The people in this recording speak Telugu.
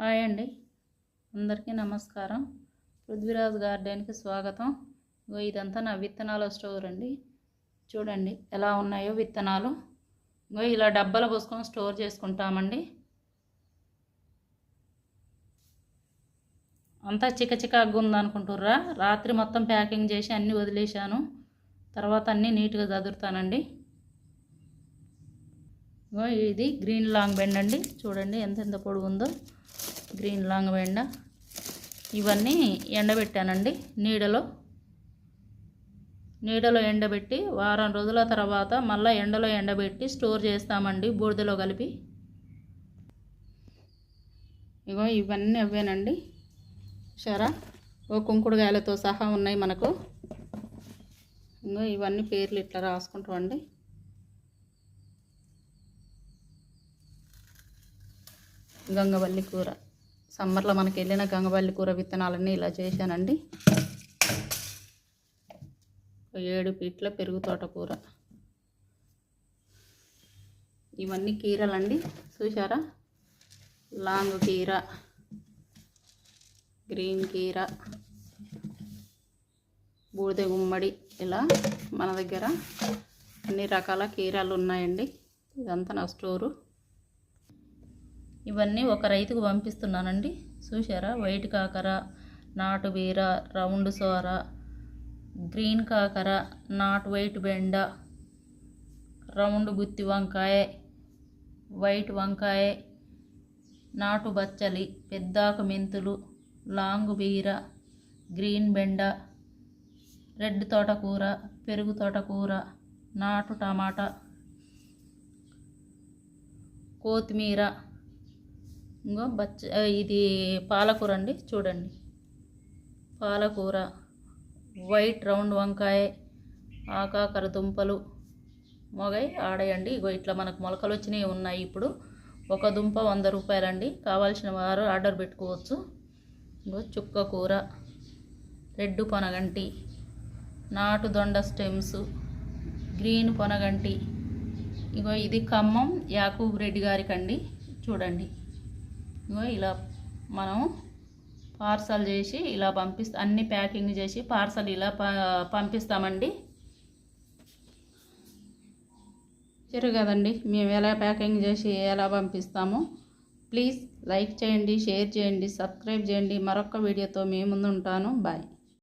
హాయ్ అండి. అందరికీ నమస్కారం. పృథ్వీరాజ్ గార్డెన్కి స్వాగతం. ఇదంతా నా విత్తనాల స్టోర్ అండి. చూడండి ఎలా ఉన్నాయో విత్తనాలు. ఇగో ఇలా డబ్బాలు పోసుకొని స్టోర్ చేసుకుంటామండి. అంతా చిక చికాగ్గా ఉందనుకుంటుర్రా రాత్రి మొత్తం ప్యాకింగ్ చేసి అన్నీ వదిలేశాను. తర్వాత అన్నీ నీట్గా చదురుతానండి. ఇది గ్రీన్ లాంగ్ బెండ్ అండి చూడండి ఎంత ఎంత పొడుగు ఉందో గ్రీన్ లాంగ్ బెండ ఇవన్నీ ఎండబెట్టానండి నీడలో. నీడలో ఎండబెట్టి వారం రోజుల తర్వాత మళ్ళీ ఎండలో ఎండబెట్టి స్టోర్ చేస్తామండి బూడిదలో కలిపి. ఇగో ఇవన్నీ అవేనండి సరా ఓ కుంకుడుగాయలతో సహా ఉన్నాయి మనకు. ఇంకో ఇవన్నీ పేర్లు ఇట్లా రాసుకుంటామండి. గంగవల్లి కూర. సమ్మర్లో మనకి వెళ్ళిన గంగబల్లి కూర విత్తనాలన్నీ ఇలా చేశానండి. ఏడు పీట్ల పెరుగు తోటకూర ఇవన్నీ కీరలండి చూసారా లాంగ్ కీర గ్రీన్ కీర బూడిద గుమ్మడి ఇలా మన దగ్గర అన్ని రకాల కీరాలు ఉన్నాయండి. ఇదంతా నా స్టోరు. ఇవన్నీ ఒక రైతుకు పంపిస్తున్నానండి. చూసారా వైట్ కాకర నాటు బీర రౌండ్ సోర గ్రీన్ కాకర నాట్ వైట్ బెండ రౌండ్ గుత్తి వంకాయ వైట్ వంకాయ నాటు బచ్చలి పెద్దాకు మెంతులు లాంగ్ బీర గ్రీన్ బెండ రెడ్ తోటకూర పెరుగు తోటకూర నాటు టమాటా కొత్తిమీర ఇంకో బచ్చ ఇది పాలకూర అండి చూడండి. పాలకూర వైట్ రౌండ్ వంకాయ ఆకాకర దుంపలు మొగై ఆడయండి ఇగో ఇట్లా మనకు మొలకలు వచ్చినవి ఉన్నాయి ఇప్పుడు. ఒక దుంప వంద రూపాయలండి. కావాల్సిన వారు ఆర్డర్ పెట్టుకోవచ్చు. ఇంకో చుక్క కూర రెడ్ పొనగంటి నాటు దొండ స్టెమ్స్ గ్రీన్ పొనగంటి. ఇగో ఇది ఖమ్మం యాకూబ్ రెడ్డి గారికి అండి చూడండి. ఇలా మనం పార్సల్ చేసి ఇలా పంపిస్తా అన్ని ప్యాకింగ్ చేసి పార్సల్ ఇలా ప- పంపిస్తామండి. చెరు కదండి మేము ఎలా ప్యాకింగ్ చేసి ఎలా పంపిస్తామో? ప్లీజ్ లైక్ చేయండి షేర్ చేయండి సబ్స్క్రైబ్ చేయండి. మరొక వీడియోతో మీ ముందు ఉంటాను బాయ్.